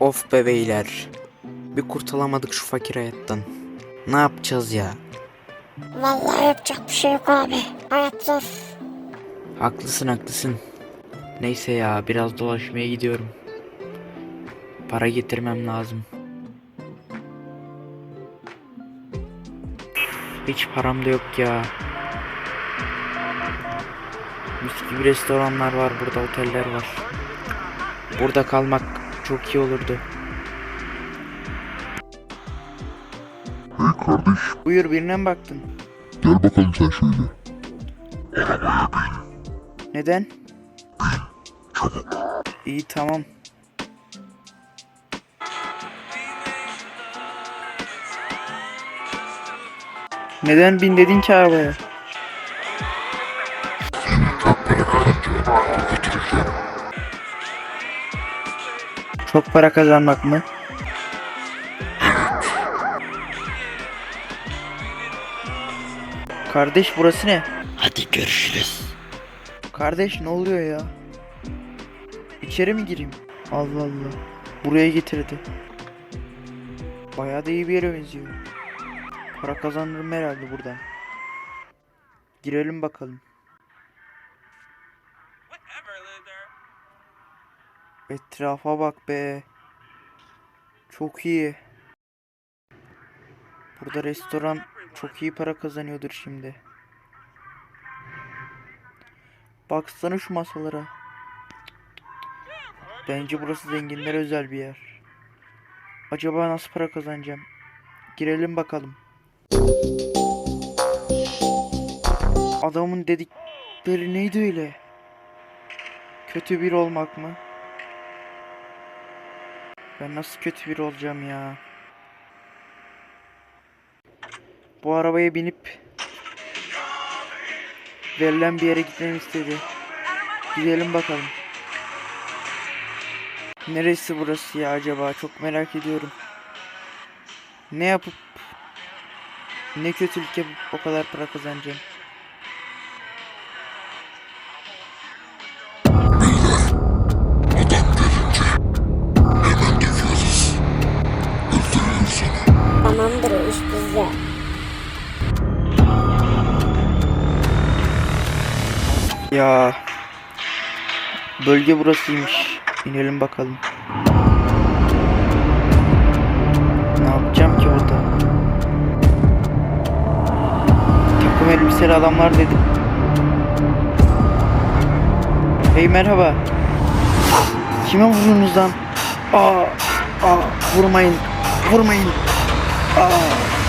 Of be beyler. Bir kurtulamadık şu fakir hayattan. Ne yapacağız ya? Vallahi yapacak bir şey yok abi. Hayat zor. Haklısın haklısın. Neyse ya biraz dolaşmaya gidiyorum. Para getirmem lazım. Hiç param da yok ya. Mis gibi restoranlar var burada oteller var. Burada kalmak çok iyi olurdu. Hey kardeş Buyur birine mi baktın? gel bakalım sen şöyle. Neden? İyi tamam. Neden bin dedin ki arabaya? Çok para kazanmak mı? Kardeş burası ne? Hadi görüşürüz. Kardeş ne oluyor ya? İçeri mi gireyim? Allah Allah. Buraya getirdi. Bayağı da iyi bir yere benziyor. Para kazanırım herhalde buradan. Girelim bakalım. Etrafa bak be. Çok iyi. Burada restoran çok iyi para kazanıyordur şimdi. Baksana şu masalara. Bence burası zenginlere özel bir yer. Acaba nasıl para kazanacağım? Girelim bakalım. Adamın dedikleri neydi öyle? Kötü bir olmak mı? Ben nasıl kötü bir olacağım ya? Bu arabaya binip verilen bir yere gitmemi istedi. Gidelim bakalım. Neresi burası ya acaba? Çok merak ediyorum. Ne yapıp ne kötülük yapıp o kadar para kazanacağım? Ya bölge burasıymış. İnelim bakalım. Ne yapacağım ki orada? Takım elbiseli adamlar dedim. Hey merhaba. Kime vuruyorsunuz lan? Aa, aa, vurmayın. Vurmayın. Aa.